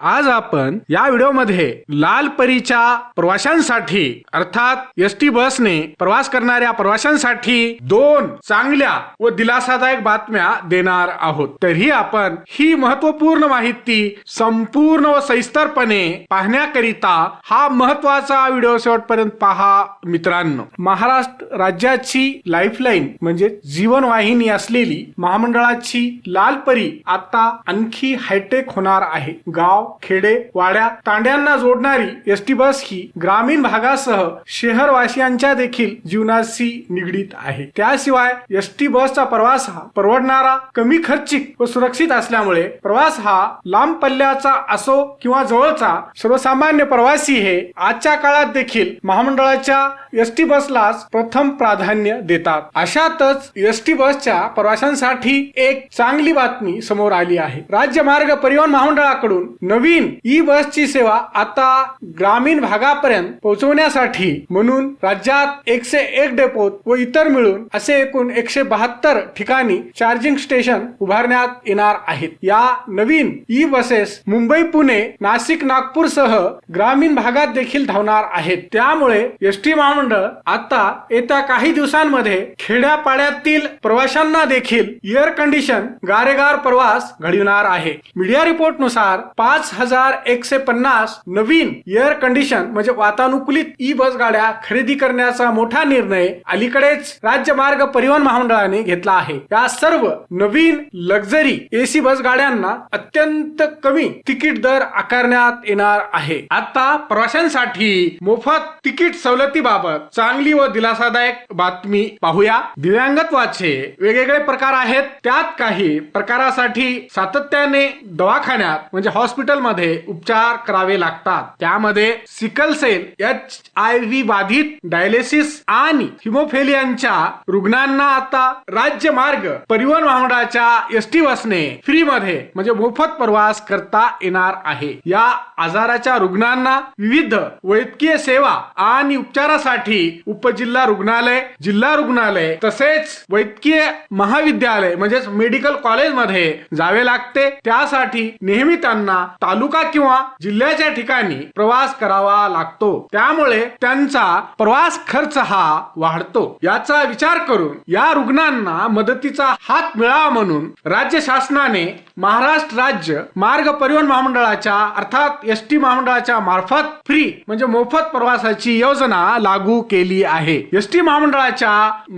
आज आपण या व्हिडिओमध्ये लाल परीच्या प्रवाशांसाठी अर्थात एस टी बसने प्रवास करणाऱ्या प्रवाशांसाठी दोन चांगल्या व दिलासादायक बातम्या देणार आहोत. तरीही आपण ही महत्त्वपूर्ण माहिती संपूर्ण व सविस्तरपणे पाहण्याकरिता हा महत्त्वाचा व्हिडिओ शेवटपर्यंत पहा मित्रांनो. महाराष्ट्र राज्याची लाईफलाईन म्हणजे जीवनवाहिनी असलेली महामंडळाची लाल परी आता आणखी हायटेक होणार आहे. गाव खेडे वाड्या तांड्यांना जोडणारी एस टी बस ही ग्रामीण भागासह शहरवासियांच्या देखील जीवनाशी निगडीत आहे. त्याशिवाय एस टी बसचा प्रवास हा परवडणारा कमी खर्चिक व सुरक्षित असल्यामुळे प्रवास हा लांब पल्ल्याचा असो किंवा जवळचा सर्वसामान्य प्रवासी हे आजच्या काळात देखील महामंडळाच्या एस टी बसलाच प्रथम प्राधान्य देतात. अशातच एस टी बसच्या प्रवाशांसाठी एक चांगली बातमी समोर आली आहे. राज्य मार्ग परिवहन महामंडळाकडून नवीन ई बसची सेवा आता ग्रामीण भागापर्यंत पोहोचवण्यासाठी म्हणून राज्यात एकशे एक डेपोत व इतर मिळून असे एकूण एकशे बहात्तर ठिकाणी चार्जिंग स्टेशन उभारण्यात येणार आहेत. या नवीन ई बसेस मुंबई पुणे नाशिक नागपूर सह ग्रामीण भागात देखील धावणार आहेत. त्यामुळे एस टी महामंडळ आता येत्या काही दिवसांमध्ये खेड्यापाड्यातील प्रवाशांना देखील एअर कंडिशन गारेगार प्रवास घडविणार आहे. मीडिया रिपोर्टनुसार पाच हजार एकशे पन्नास नवीन एअर कंडिशन म्हणजे वातानुकूलित ई बस गाड्या खरेदी करण्याचा मोठा निर्णय अलीकडेच राज्य मार्ग परिवहन महामंडळाने घेतला आहे. या सर्व नवीन लक्झरी एसी बस गाड्यांना अत्यंत कमी तिकीट दर आकारण्यात येणार आहे. आता प्रवाशांसाठी मोफत तिकीट सवलतीबाबत चांगली व दिलासादायक बातमी पाहूया. दिव्यांगत्वाचे वेगवेगळे प्रकार आहेत. त्यात काही प्रकारासाठी सातत्याने दवाखान्यात म्हणजे हॉस्पिटल हॉस्पिटलमध्ये उपचार करावे लागतात. त्यामध्ये sickle cell H I V बाधित डायलिसिस आणि हिमोफेलियांच्या रुग्णांना आता राज्य मार्ग परिवहन महामंडळाच्या एस टी बसने फ्री मध्ये म्हणजे मोफत प्रवास करता येणार आहे. या आजाराच्या रुग्णांना विविध वैद्यकीय सेवा आणि उपचारासाठी उपजिल्हा रुग्णालय जिल्हा रुग्णालय तसेच वैद्यकीय महाविद्यालय म्हणजेच मेडिकल कॉलेजमध्ये जावे लागते. त्यासाठी नेहमी त्यांना तालुका किंवा जिल्ह्याच्या ठिकाणी प्रवास करावा लागतो. त्यामुळे त्यांचा प्रवास खर्च हा वाढतो. याचा विचार करून या रुग्णांना मदतीचा हात मिळावा म्हणून राज्य शासनाने महाराष्ट्र राज्य मार्ग परिवहन महामंडळाच्या अर्थात एस टी महामंडळाच्या मार्फत फ्री म्हणजे मोफत प्रवासाची योजना लागू केली आहे. एस टी महामंडळाच्या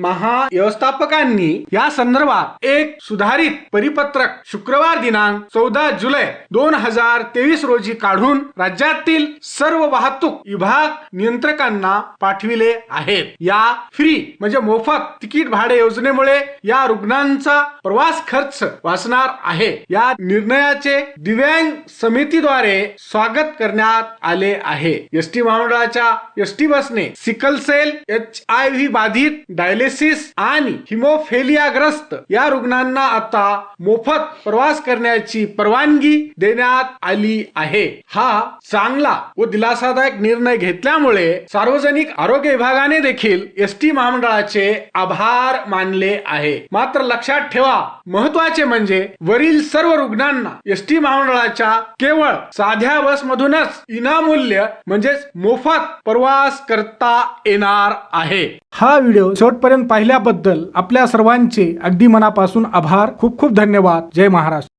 महाव्यवस्थापकांनी या संदर्भात एक सुधारित परिपत्रक शुक्रवार दिनांक चौदा जुलै दोन हजार हजार तेवीस रोजी काढून राज्यातील सर्व वाहतूक विभाग नियंत्रकांना पाठविले आहेत. या फ्री म्हणजे मोफत तिकीट भाडे योजनेमुळे या रुग्णांचा प्रवास खर्च वाचणार आहे. या निर्णयाचे दिव्यांग समितीद्वारे स्वागत करण्यात आले आहे. एस टी महामंडळाच्या एस टी बसने sickle cell H I V बाधित डायलिसिस आणि हिमोफेलियाग्रस्त या रुग्णांना आता मोफत प्रवास करण्याची परवानगी देण्यात आली आहे. हा चांगला व दिलासादायक निर्णय घेतल्यामुळे सार्वजनिक आरोग्य विभागाने देखील एस टी महामंडळाचे आभार मानले आहे. मात्र लक्षात ठेवा महत्त्वाचे म्हणजे वरील सर्व रुग्णांना एस टी महामंडळाच्या केवळ साध्या बस मधूनच इनामूल्य म्हणजेच मोफत प्रवास करता येणार आहे. हा व्हिडिओ शेवटपर्यंत पाहिल्याबद्दल आपल्या सर्वांचे अगदी मनापासून आभार. खूप खूप धन्यवाद. जय महाराष्ट्र.